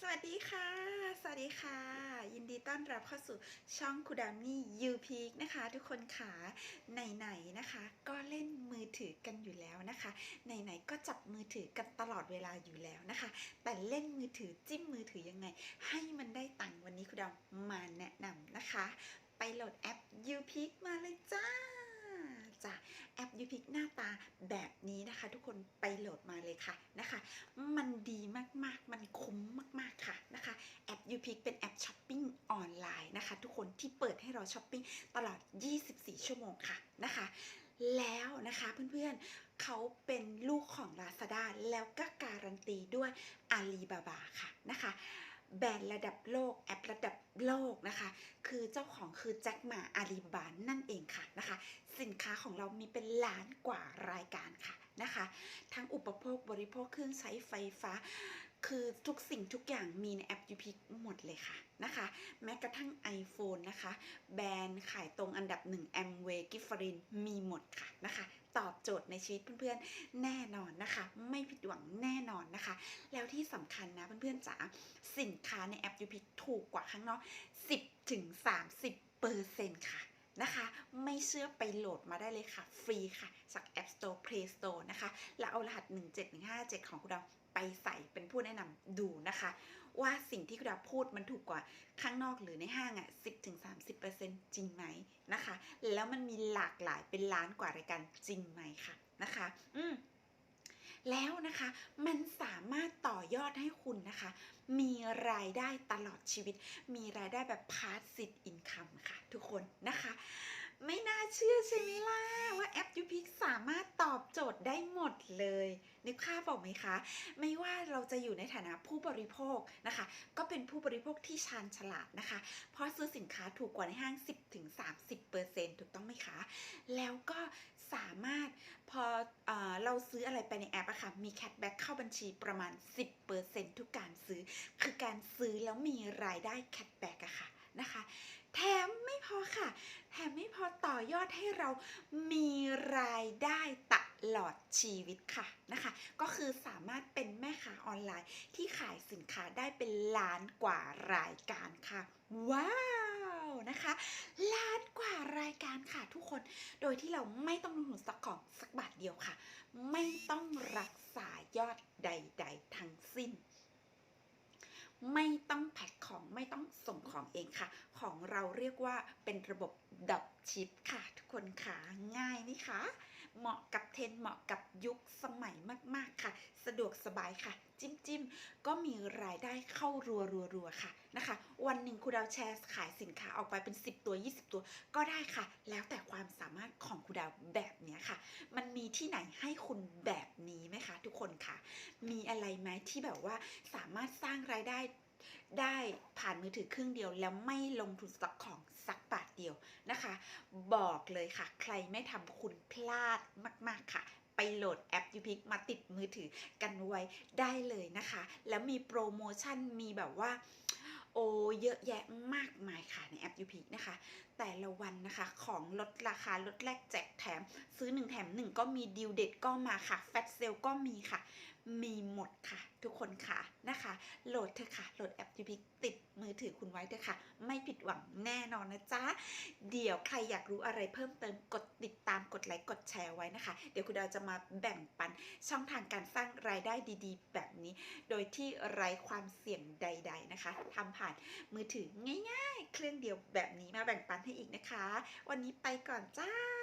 สวัสดีค่ะ สวัสดีค่ะ ยินดีต้อนรับเข้าสู่ช่องคูดามี่ยูพีกนะคะ ทุกคนค่ะไหนๆนะคะ ก็เล่นมือถือกันอยู่แล้วนะคะไหนๆก็จับมือถือกันตลอดเวลาอยู่แล้วนะคะ แต่เล่นมือถือจิ้มมือถือยังไง ให้มันได้ตังค์วันนี้คูดามาแนะนำนะคะ ไปโหลดแอป u p i c มาเลยจ้าจ้ะแอป u p i c หน้าตาแบบนี้นะคะ ทุกคนไปโหลดมาเลยค่ะนะคะ มันดีมากๆ มันคุ้มมากๆ แอป u p i c เป็นแอปช้อปปิ้งออนไลน์นะคะ ทุกคนที่เปิดให้เราช้อปปิ้งตลอด 24 ชั่วโมงค่ะนะคะแล้วนะคะเพื่อนๆเขาเป็นลูกของ Lazada แล้วก็การันตีด้วย Alibaba ค่ะนะคะ แบรนด์ระดับโลกแอประดับโลกนะคะ คือเจ้าของคือแจ็คหมาอาลีบานนั่นเองค่ะนะคะ สินค้าของเรามีเป็นล้านกว่ารายการค่ะนะคะ ทั้งอุปโภคบริโภคเครื่องใช้ไฟฟ้า คือทุกสิ่งทุกอย่างมีในแอป u p หมดเลยค่ะนะคะ แม้กระทั่ง iPhone นะคะ แบรนด์ขายตรงอันดับหนึ่ง Amway g i f f r i n มีหมดค่ะนะคะตอบโจทย์ในชีวิตเพื่อนๆ แน่นอนนะคะ ไม่ผิดหวังแน่นอนนะคะ แล้วที่สำคัญนะเพื่อนๆจ๋าสินค้าในแอป u p ถูกกว่าข้างนอก 10ถึง30เปอร์เซ็นต์ค่ะ นะคะ ไม่เชื่อไปโหลดมาได้เลยค่ะ ฟรีค่ะจาก App Store Play Store นะคะ แล้วเอารหัส 17157 ของคุณดาวไปใส่เป็นผู้แนะนำดูนะคะ ว่าสิ่งที่คุณดาวพูดมันถูกกว่าข้างนอกหรือในห้างอะ่ะ 10-30%จริงไหมนะคะ แล้วมันมีหลากหลายเป็นล้านกว่ารายการจริงไหมค่ะนะคะ อื แล้วนะคะมันสามารถต่อยอดให้คุณนะคะ มีรายได้ตลอดชีวิต มีรายได้แบบ passive income ค่ะ ทุกคนนะคะ ไม่น่าเชื่อใช่ไหมล่ะ ว่าแอป u p i c สามารถตอบโจทย์ได้หมดเลย นึกภาพบอกไหมคะ ไม่ว่าเราจะอยู่ในฐานะผู้บริโภคนะคะ ก็เป็นผู้บริโภคที่ชาญฉลาดนะคะ เพราะซื้อสินค้าถูกกว่าในห้าง 10-30%ถูกต้องไหมคะ แล้วก็สามารถพอเอเราซื้ออะไรไปในแอปอะค่ะมีแคชแบ็กเข้าบัญชีประมาณ 10%ทุกการซื้อ คือการซื้อแล้วมีรายได้แคชแบ็กอะค่ะนะคะแถมไม่พอค่ะ แถมไม่พ อดให้เรามีรายได้ตลอดชีวิตค่ะนะคะ ก็คือสามารถเป็นแม่ค้าออนไลน์ที่ขายสินค้าได้เป็นล้านกว่ารายการค่ะ ว้าวนะคะ ล้านกว่ารายการค่ะทุกคนโดยที่เราไม่ต้องลงทุนสักของสักบาทเดียวค่ะ ไม่ต้องรักษายอดใด ๆ ทั้งสิ้น ไม่ต้องแพ็ค ของไม่ต้องส่งของเองค่ะ ของเราเรียกว่าเป็นระบบดับชิปค่ะ ทุกคนค่ะง่ายไหมคะเหมาะกับเทรนเหมาะกับยุคสมัยมาก ๆค่ะ สะดวกสบายค่ะ จิ้มจิ้มก็มีรายได้เข้ารัวรัวรัวค่ะนะคะ วันหนึ่งคุณดาวแชร์ขายสินค้าออกไปเป็น 10 ตัว 20 ตัวก็ได้ค่ะ แล้วแต่ความสามารถของคุณดาวแบบนี้ค่ะ มันมีที่ไหนให้คุณแบบนี้ไหมคะ ทุกคนค่ะ มีอะไรไหมที่แบบว่าสามารถสร้างรายได้ ได้ผ่านมือถือเครื่องเดียว แล้วไม่ลงทุนสต็อกของสักบาทเดียวนะคะ บอกเลยค่ะ ใครไม่ทำคุณพลาดมาก ๆค่ะไปโหลดแอปยูพิกมาติดมือถือกันไว้ได้เลยนะคะ แล้วมีโปรโมชั่นมีแบบว่า โอ้เยอะแยะมากมายค่ะในแอป u p i c นะคะ แต่ละวันนะคะของลดราคาลดแลกแจกแถม ซื้อ 1 แถม 1 ก็มีดีลเด็ดก็มาค่ะ แฟตเซลก็มีค่ะ มีหมดค่ะ ทุกคนค่ะนะคะ โหลดเถอะค่ะ โหลดแอป u p i c ติดมือถือคุณไว้เถอะค่ะ ไม่ผิดหวังแน่นอนนะจ๊ะ เดี๋ยวใครอยากรู้อะไรเพิ่มเติมกดติด ไลค์กดแชร์ไว้นะคะ เดี๋ยวคุณดาวจะมาแบ่งปันช่องทางการสร้างรายได้ดีๆ แบบนี้ โดยที่ไร้ความเสี่ยงใด ๆนะคะทำผ่านมือถือง่าย ๆ เครื่องเดียวแบบนี้มาแบ่งปันให้อีกนะคะ วันนี้ไปก่อนจ้า